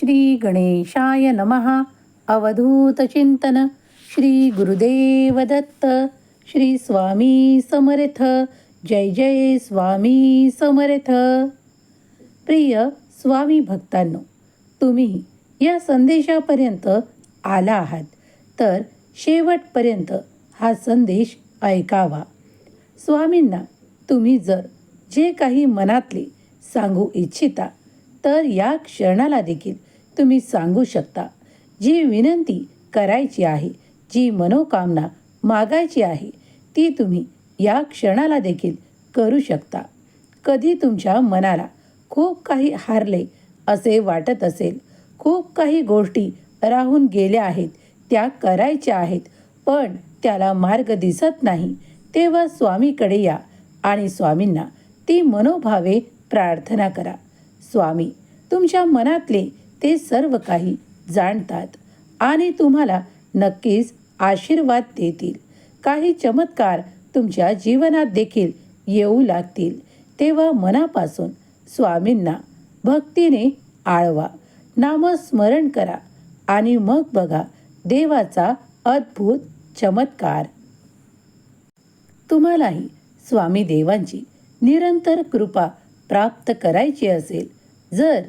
श्री गणेशाय नमः अवधूतचिंतन श्री गुरुदेव दत्त. श्री स्वामी समर्थ. जय जय स्वामी समर्थ. प्रिय स्वामी भक्तांनो तुम्ही या संदेशापर्यंत आला आहात. तर शेवटपर्यंत हा संदेश ऐकावा. स्वामींना तुम्ही जर जे काही मनातले सांगू इच्छिता तर या क्षणाला देखील तुम्ही सांगू शकता. जी विनंती करायची आहे जी मनोकामना मागायची आहे ती तुम्ही या क्षणाला देखील करू शकता. कधी तुमच्या मनाला खूप काही हारले असे वाटत असेल खूप काही गोष्टी राहून गेल्या आहेत त्या करायच्या आहेत पण त्याला मार्ग दिसत नाही तेव्हा स्वामीकडे या आणि स्वामींना ती मनोभावे प्रार्थना करा. स्वामी तुमच्या मनातले ते सर्व काही जाणतात आणि तुम्हाला नक्कीच आशीर्वाद देतील. काही चमत्कार तुमच्या जीवनात देखील येऊ लागतील. तेव्हा मनापासून स्वामींना भक्तीने आळवा नामस्मरण करा आणि मग बघा देवाचा अद्भुत चमत्कार. तुम्हालाही स्वामी देवांची निरंतर कृपा प्राप्त करायची असेल जर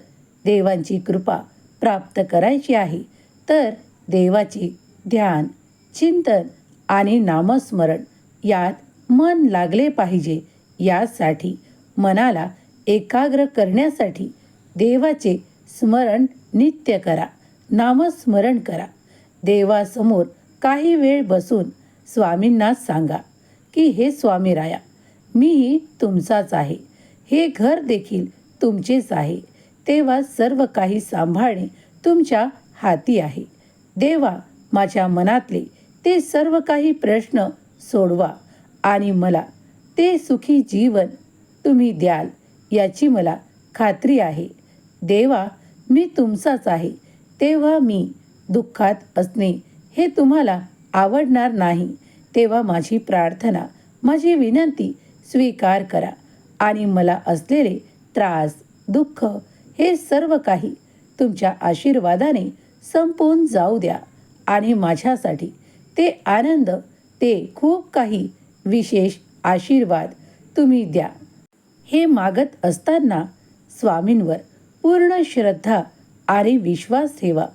देवांची कृपा प्राप्त करायची आहे. तर देवाचे ध्यान चिंतन आणि नामस्मरण यात मन लागले पाहिजे. यासाठी मनाला एकाग्र करण्यासाठी देवाचे स्मरण नित्य करा नामस्मरण करा. देवासमोर काही वेळ बसून स्वामींना सांगा की हे स्वामी राया मीही तुमचाच आहे. हे घर देखील तुमचेच आहे. तेव्हा सर्व काही सांभाळणे तुमच्या हाती आहे. देवा माझ्या मनातले ते सर्व काही प्रश्न सोडवा आणि मला ते सुखी जीवन तुम्ही द्याल याची मला खात्री आहे. देवा मी तुमचाच आहे. तेव्हा मी दुःखात असणे हे तुम्हाला आवडणार नाही. तेव्हा माझी प्रार्थना माझी विनंती स्वीकार करा आणि मला असलेले त्रास दुःख हे सर्व काही तुमच्या आशीर्वादाने संपून जाऊ द्या. आणि माझ्यासाठी ते आनंद ते खूप काही विशेष आशीर्वाद तुम्ही द्या. हे मागत असताना स्वामींवर पूर्ण श्रद्धा आणि विश्वास ठेवा.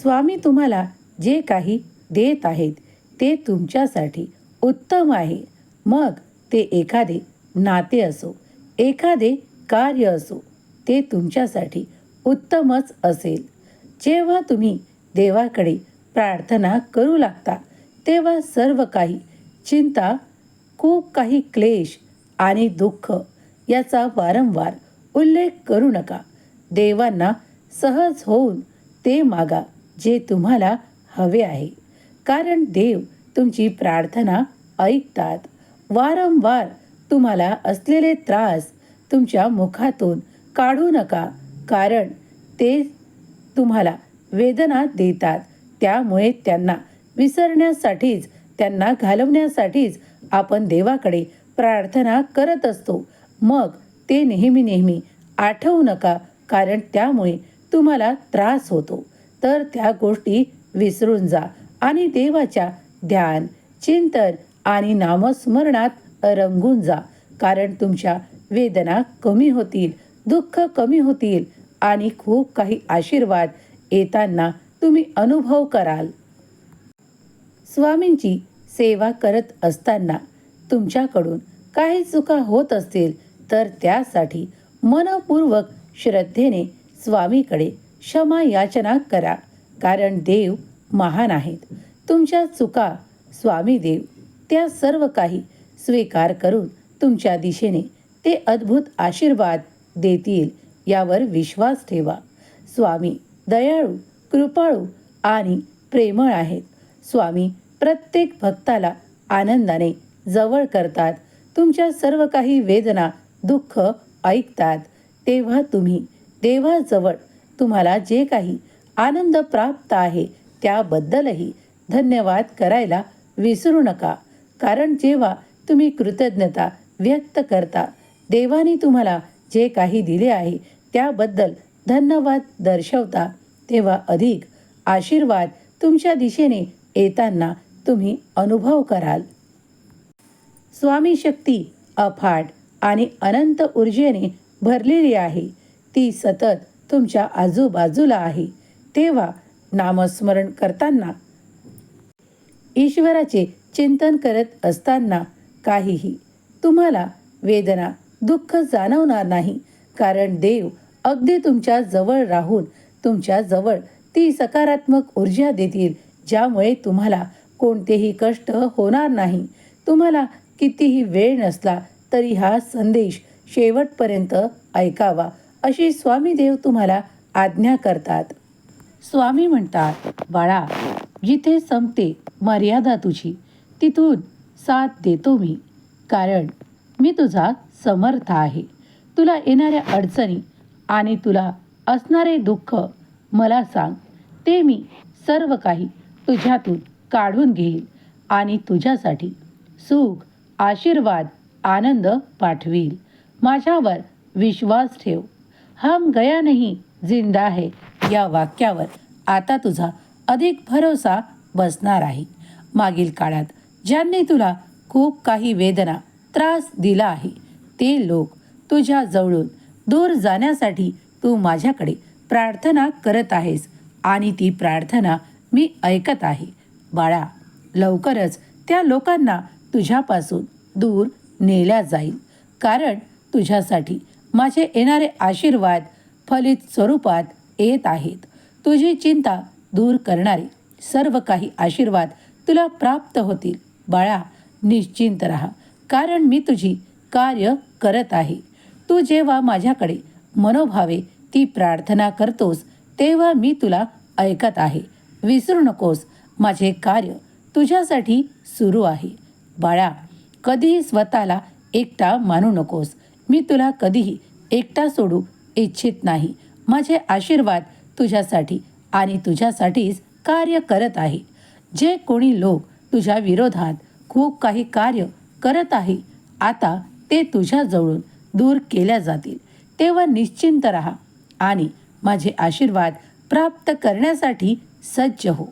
स्वामी तुम्हाला जे काही देत आहेत ते तुमच्यासाठी उत्तम आहे. मग ते एखादे नाते असो एखादे कार्य असो ते तुमच्यासाठी उत्तमच असेल. जेव्हा तुम्ही देवाकडे प्रार्थना करू लागता तेव्हा सर्व काही चिंता खूप काही क्लेश आणि दुःख याचा वारंवार उल्लेख करू नका. देवांना सहज होऊन ते मागा जे तुम्हाला हवे आहे. कारण देव तुमची प्रार्थना ऐकतात. वारंवार तुम्हाला असलेले त्रास तुमच्या मुखातून काढू नका. कारण ते तुम्हाला वेदना देतात. त्यामुळे त्यांना विसरण्यासाठीच त्यांना घालवण्यासाठीच आपण देवाकडे प्रार्थना करत असतो. मग ते नेहमी नेहमी आठवू नका कारण त्यामुळे तुम्हाला त्रास होतो. तर त्या गोष्टी विसरून जा आणि देवाच्या ध्यान चिंतन आणि नामस्मरणात रंगून जा. कारण तुमच्या वेदना कमी होतील दुःख कमी होतील आणि खूप काही आशीर्वाद येताना तुम्ही अनुभव कराल. स्वामींची सेवा करत असताना तुमच्याकडून काही चुका होत असतील तर त्यासाठी मनपूर्वक श्रद्धेने स्वामीकडे क्षमा याचना करा कारण देव महान आहेत. तुमच्या चुका स्वामी देव त्या सर्व काही स्वीकार करून तुमच्या दिशेने ते अद्भुत आशीर्वाद देतील यावर विश्वास ठेवा. स्वामी दयाळू कृपाळू आणि प्रेमळ आहेत. स्वामी प्रत्येक भक्ताला आनंदाने जवळ करतात. तुमच्या सर्व काही वेदना दुःख ऐकतात. तेव्हा तुम्ही देवाजवळ तुम्हाला जे काही आनंद प्राप्त आहे त्याबद्दलही धन्यवाद करायला विसरू नका. कारण जेव्हा तुम्ही कृतज्ञता व्यक्त करता देवाने तुम्हाला जे काही दिले आहे त्याबद्दल धन्यवाद दर्शवता. तेव्हा अधिक आशीर्वाद तुमच्या दिशेने येताना तुम्ही अनुभव कराल. स्वामी शक्ती अफाट आणि अनंत ऊर्जेने भरलेली आहे. ती सतत तुमच्या आजूबाजूला आहे. तेव्हा नामस्मरण करताना ईश्वराचे चिंतन करत असताना काहीही तुम्हाला वेदना दुःख जाणवणार नाही. कारण देव अगदी तुमच्या जवळ राहून तुमच्या जवळ ती सकारात्मक ऊर्जा देतील ज्यामुळे तुम्हाला कोणतेही कष्ट होणार नाही. तुम्हाला कितीही वेळ नसला तरी हा संदेश शेवटपर्यंत ऐकावा अशी स्वामी देव तुम्हाला आज्ञा करतात. स्वामी म्हणतात बाळा जिथे संपते मर्यादा तुझी तिथून साथ देतो मी. कारण मी तुझा समर्थ आहे. तुला येणाऱ्या अडचणी आणि तुला असणारे दुःख मला सांग. ते मी सर्व काही तुझ्यातून काढून घेईल आणि तुझ्यासाठी सुख आशीर्वाद आनंद पाठवील माझ्यावर विश्वास ठेव. हम गया नाही जिंदा है. या वाक्यावर आता तुझा अधिक भरोसा बसणार आहे. मागील काळात ज्यांनी तुला खूप काही वेदना त्रास दिला आहे ते लोक तुझ्या जवळून दूर जाण्यासाठी तू माझ्याकडे प्रार्थना करत आहेस. आणि ती प्रार्थना मी ऐकत आहे. बाळा लवकरच त्या लोकांना तुझ्यापासून दूर नेल्या जाईल. कारण तुझ्यासाठी माझे येणारे आशीर्वाद फलित स्वरूपात येत आहेत. तुझी चिंता दूर करणारे सर्व काही आशीर्वाद तुला प्राप्त होतील. बाळा निश्चिंत राहा. कारण मी तुझी कार्य करत आहे. तू जेव्हा माझ्याकडे मनोभावे ती प्रार्थना करतोस तेव्हा मी तुला ऐकत आहे. विसरू नकोस माझे कार्य तुझ्यासाठी सुरू आहे. बाळा कधीही स्वतःला एकटा मानू नकोस. मी तुला कधीही एकटा सोडू इच्छित नाही. माझे आशीर्वाद तुझ्यासाठी आणि तुझ्यासाठीच कार्य करत आहे. जे कोणी लोक तुझ्या विरोधात खूप काही कार्य करत आहे आता ते तुझ्याजवळून दूर केल्या जातील. तेव्हा निश्चिंत राहा आणि माझे आशीर्वाद प्राप्त करण्यासाठी सज्ज हो.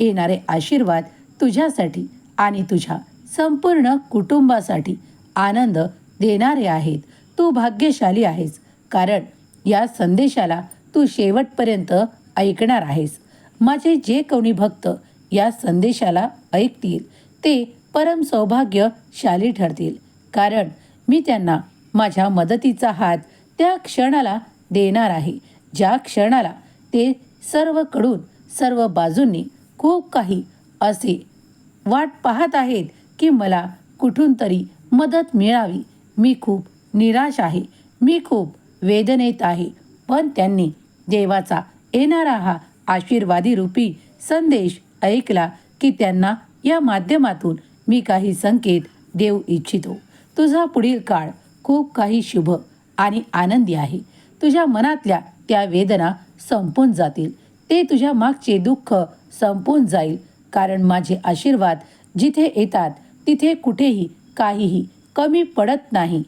येणारे आशीर्वाद तुझ्यासाठी आणि तुझ्या संपूर्ण कुटुंबासाठी आनंद देणारे आहेत. तू भाग्यशाली आहेस कारण या संदेशाला तू शेवटपर्यंत ऐकणार आहेस. माझे जे कोणी भक्त या संदेशाला ऐकतील ते परम सौभाग्यशाली ठरतील. कारण मी त्यांना माझ्या मदतीचा हात त्या क्षणाला देणार आहे. ज्या क्षणाला ते सर्वकडून सर्व बाजूंनी खूप काही असे वाट पाहत आहेत की मला कुठून तरी मदत मिळावी. मी खूप निराश आहे. मी खूप वेदनेत आहे. पण त्यांनी देवाचा येणारा हा आशीर्वादी रूपी संदेश ऐकला की त्यांना या माध्यमातून मी काही संकेत देऊ इच्छितो. तुझा पुढील काळ खूप काही शुभ आणि आनंदी आहे. तुझ्या मनातल्या त्या वेदना संपून जातील. ते तुझ्या मागचे दुःख संपून जाईल. कारण माझे आशीर्वाद जिथे येतात तिथे कुठेही काहीही कमी पडत नाही.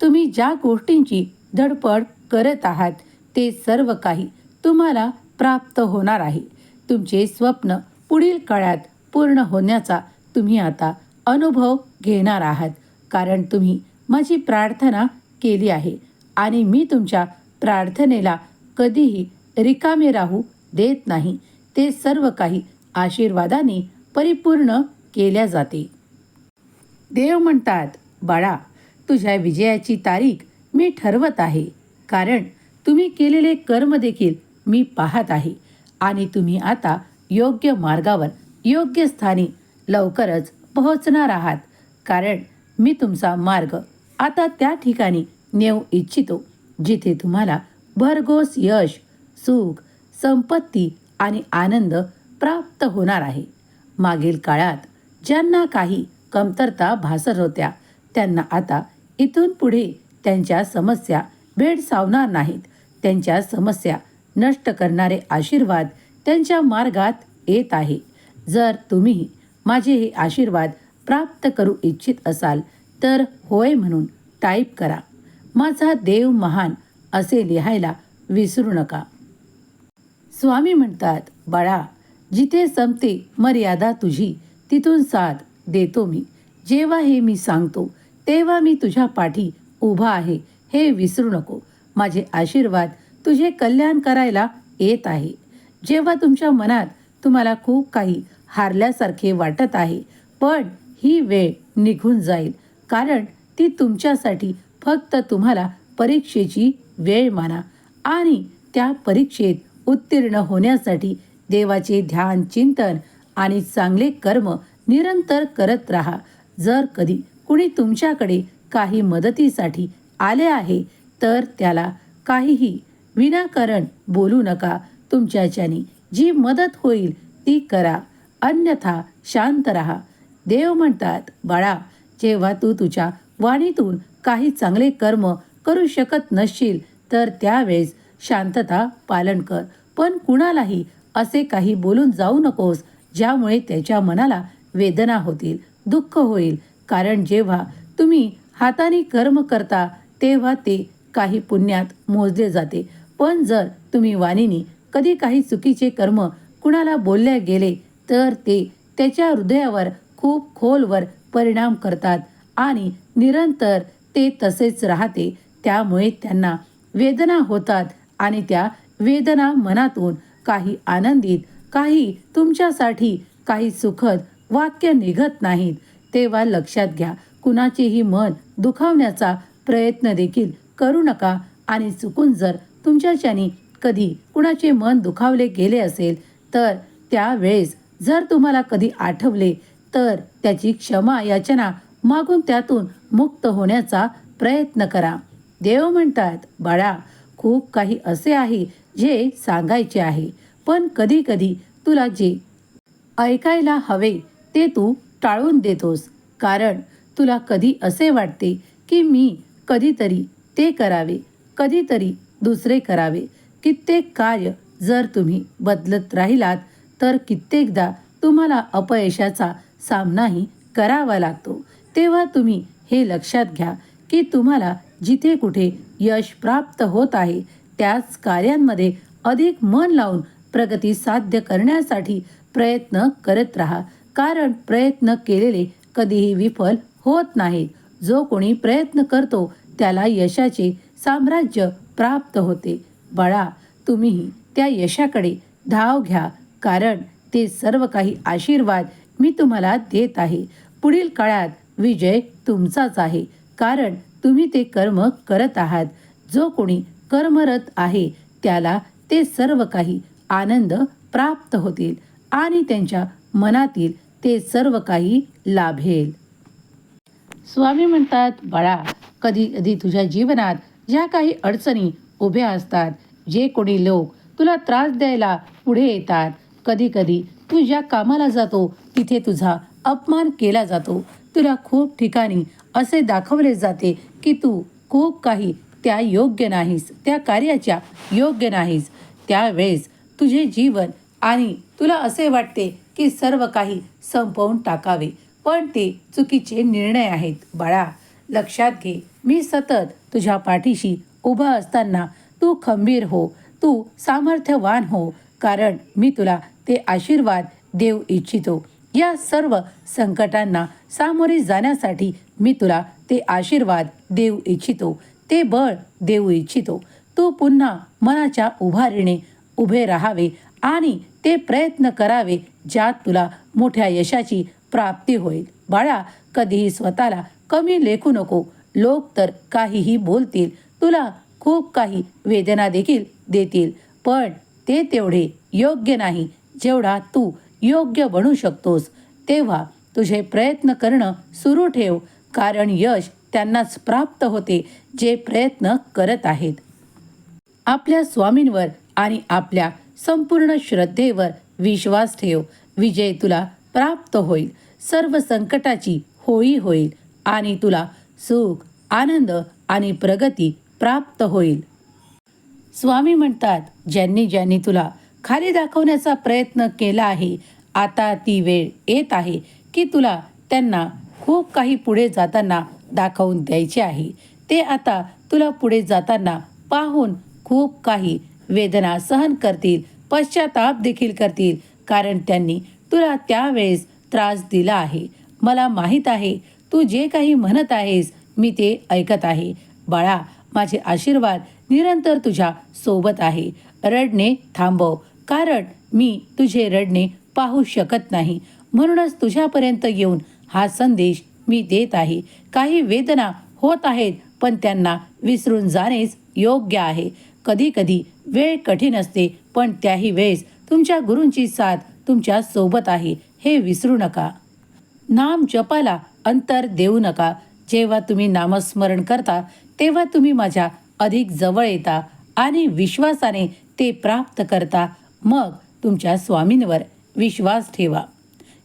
तुम्ही ज्या गोष्टींची धडपड करत आहात ते सर्व काही तुम्हाला प्राप्त होणार आहे. तुमचे स्वप्न पुढील काळात पूर्ण होण्याचा तुम्ही आता अनुभव घेणार आहात. कारण तुम्ही माझी प्रार्थना केली आहे आणि मी तुमच्या प्रार्थनेला कधीही रिकामे राहू देत नाही. ते सर्व काही आशीर्वादाने परिपूर्ण केल्या जाते. देव म्हणतात बाळा तुझ्या विजयाची तारीख मी ठरवत आहे. कारण तुम्ही केलेले कर्म देखील मी पाहत आहे. आणि तुम्ही आता योग्य मार्गावर योग्य स्थानी लवकरच पोहोचणार आहात. कारण मी तुमचा मार्ग आता त्या ठिकाणी नेऊ इच्छितो जिथे तुम्हाला भरघोस यश सुख संपत्ती आणि आनंद प्राप्त होणार आहे. मागील काळात ज्यांना काही कमतरता भासत होत्या त्यांना आता इथून पुढे त्यांच्या समस्या भेडसावणार नाहीत. त्यांच्या समस्या नष्ट करणारे आशीर्वाद त्यांच्या मार्गात येत आहे. जर तुम्ही माझे हे आशीर्वाद प्राप्त करू इच्छित असाल तर होय म्हणून टाईप करा. माझा देव महान असे लिहायला विसरू नका. स्वामी म्हणतात बाळा जिथे संपते मर्यादा तुझी तिथून साथ देतो मी. जेव्हा हे मी सांगतो तेव्हा मी तुझ्या पाठी उभा आहे. हे विसरू नको. माझे आशीर्वाद तुझे कल्याण करायला येत आहे. जेव्हा तुमच्या मनात तुम्हाला खूप काही हारल्यासारखे वाटत आहे पण ही वेळ निघून जाईल. कारण ती तुमच्यासाठी फक्त तुम्हाला परीक्षेची वेळ माना आणि त्या परीक्षेत उत्तीर्ण होण्यासाठी देवाचे ध्यान चिंतन आणि चांगले कर्म निरंतर करत राहा. जर कधी कुणी तुमच्याकडे काही मदतीसाठी आले आहे तर त्याला काहीही विनाकारण बोलू नका. तुमच्याच्यानी जी मदत होईल ती करा. अन्यथा शांत राहा. देव म्हणतात बाळा जेव्हा तू तुझ्या वाणीतून काही चांगले कर्म करू शकत नसशील तर त्यावेळेस शांतता पालन कर. पण कुणालाही असे काही बोलून जाऊ नकोस ज्यामुळे त्याच्या मनाला वेदना होतील दुःख होईल. कारण जेव्हा तुम्ही हाताने कर्म करता तेव्हा ते काही पुण्यात मोजले जाते. पण जर तुम्ही वाणीने कधी काही चुकीचे कर्म कुणाला बोलले गेले तर ते त्याच्या हृदयावर खूप खोलवर परिणाम करतात आणि निरंतर ते तसेच राहते. त्यामुळे त्यांना वेदना होतात आणि त्या वेदना मनातून काही आनंदित काही तुमच्यासाठी काही सुखद वाक्य निघत नाहीत. तेव्हा लक्षात घ्या कुणाचेही मन दुखावण्याचा प्रयत्न देखील करू नका आणि चुकून जर तुमच्याच्यानी कधी कुणाचे मन दुखावले गेले असेल तर त्यावेळेस जर तुम्हाला कधी आठवले तर त्याची क्षमा याचना मागून त्यातून मुक्त होण्याचा प्रयत्न करा. देव म्हणतात बाळा खूप काही असे आहे जे सांगायचे आहे पण कधी कधी तुला जे ऐकायला हवे ते तू टाळून देतोस. कारण तुला कधी असे वाटते की मी कधीतरी ते करावे कधीतरी दुसरे करावे. कित्येक कार्य जर तुम्ही बदलत राहिलात तर कित्येकदा तुम्हाला अपयशाचा सामनाही करावा लागतो. तेव्हा तुम्ही हे लक्षात घ्या की तुम्हाला जिथे कुठे यश प्राप्त होत आहे त्याच कार्यांमध्ये अधिक मन लावून प्रगती साध्य करण्यासाठी प्रयत्न करत राहा. कारण प्रयत्न केलेले कधीही विफल होत नाहीत. जो कोणी प्रयत्न करतो त्याला यशाचे साम्राज्य प्राप्त होते. बाळा तुम्हीही त्या यशाकडे धाव घ्या. कारण ते सर्व काही आशीर्वाद मी तुम्हाला देत आहे. पुढील काळात विजय तुमचाच आहे. कारण तुम्ही ते कर्म करत आहात. जो कोणी कर्मरत आहे त्याला ते सर्व काही आनंद प्राप्त होतील आणि त्यांच्या मनातील ते सर्व काही लाभेल. स्वामी म्हणतात बाळा कधी कधी तुझ्या जीवनात ज्या काही अडचणी उभ्या असतात जे कोणी लोक तुला त्रास द्यायला पुढे येतात कधी कधी तू ज्या कामाला जातो तिथे तुझा अपमान केला जातो. तुला खूप ठिकाणी असे दाखवले जाते की तू खूप काही त्या योग्य नाहीस त्या कार्याच्या योग्य नाहीस. त्यावेळेस तुझे जीवन आणि तुला असे वाटते की सर्व काही संपवून टाकावे पण ते चुकीचे निर्णय आहेत. बाळा लक्षात घे मी सतत तुझ्या पाठीशी उभा असताना तू खंबीर हो तू सामर्थ्यवान हो कारण मी तुला ते आशीर्वाद देऊ इच्छितो. या सर्व संकटांना सामोरे जाण्यासाठी मी तुला ते आशीर्वाद देऊ इच्छितो. ते बळ देऊ इच्छितो. तू पुन्हा मनाच्या उभारीने उभे राहावे आणि ते प्रयत्न करावे ज्यात तुला मोठ्या यशाची प्राप्ती होईल. बाळा कधीही स्वतःला कमी लेखू नको. लोक तर काहीही बोलतील तुला खूप काही वेदना देखील देतील पण ते तेवढे योग्य नाही. जेवढा तू योग्य बनू शकतोस तेव्हा तुझे प्रयत्न करणं सुरू ठेव कारण यश त्यांनाच प्राप्त होते जे प्रयत्न करत आहेत. आपल्या स्वामींवर आणि आपल्या संपूर्ण श्रद्धेवर विश्वास ठेव. विजय तुला प्राप्त होईल. सर्व संकटाची होळी होईल आणि तुला सुख आनंद आणि प्रगती प्राप्त होईल. स्वामी म्हणतात ज्यांनी ज्यांनी तुला खाली दाखवण्याचा प्रयत्न केला आहे. आता ती वेळ येत आहे की तुला त्यांना खूप काही पुढे जाताना दाखवून द्यायचे आहे. ते आता तुला पुढे जाताना पाहून खूप काही वेदना सहन करतील पश्चाताप देखील करतील कारण त्यांनी तुला त्यावेळेस त्रास दिला आहे. मला माहीत आहे तू जे काही म्हणत आहेस मी ते ऐकत आहे. बाळा माझे आशीर्वाद निरंतर तुझ्या सोबत आहे. रडणे थांबव. कारण मी तुझे रडणे पाहू शकत नाही. म्हणूनच तुझ्यापर्यंत येऊन हा संदेश मी देत आहे. काही वेदना होत आहेत पण त्यांना विसरून जाणेच योग्य आहे. कधी कधी वेळ कठीण असते पण त्याही वेळेस तुमच्या गुरूंची साथ तुमच्यासोबत आहे हे विसरू नका. नाम जपाला अंतर देऊ नका. जेव्हा तुम्ही नामस्मरण करता तेव्हा तुम्ही माझ्या अधिक जवळ येता आणि विश्वासाने ते प्राप्त करता. मग तुमच्या स्वामींवर विश्वास ठेवा.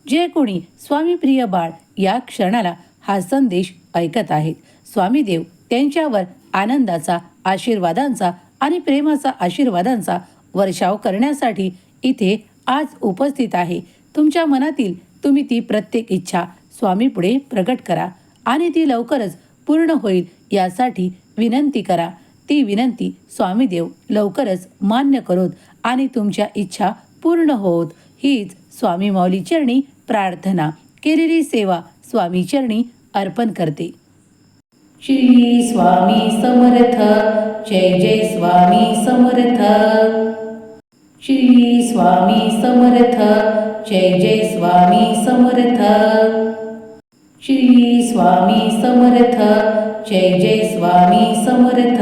जे कोणी स्वामीप्रिय बाळ या क्षणाला हा संदेश ऐकत आहेत स्वामीदेव त्यांच्यावर आनंदाचा आशीर्वादांचा आणि प्रेमाचा आशीर्वादांचा वर्षाव करण्यासाठी इथे आज उपस्थित आहे. तुमच्या मनातील तुम्ही ती प्रत्येक इच्छा स्वामीपुढे प्रकट करा आणि ती लवकरच पूर्ण होईल यासाठी विनंती करा. ती विनंती स्वामीदेव लवकरच मान्य करोत आणि तुमच्या इच्छा पूर्ण होत. हीच स्वामी माऊली चरणी प्रार्थना. केलेली सेवा स्वामी चरणी अर्पण करते. श्री स्वामी समर्थ. जय जय स्वामी समर्थ. श्री स्वामी समर्थ. जय जय स्वामी समर्थ. श्री स्वामी समर्थ. जय जय स्वामी समर्थ.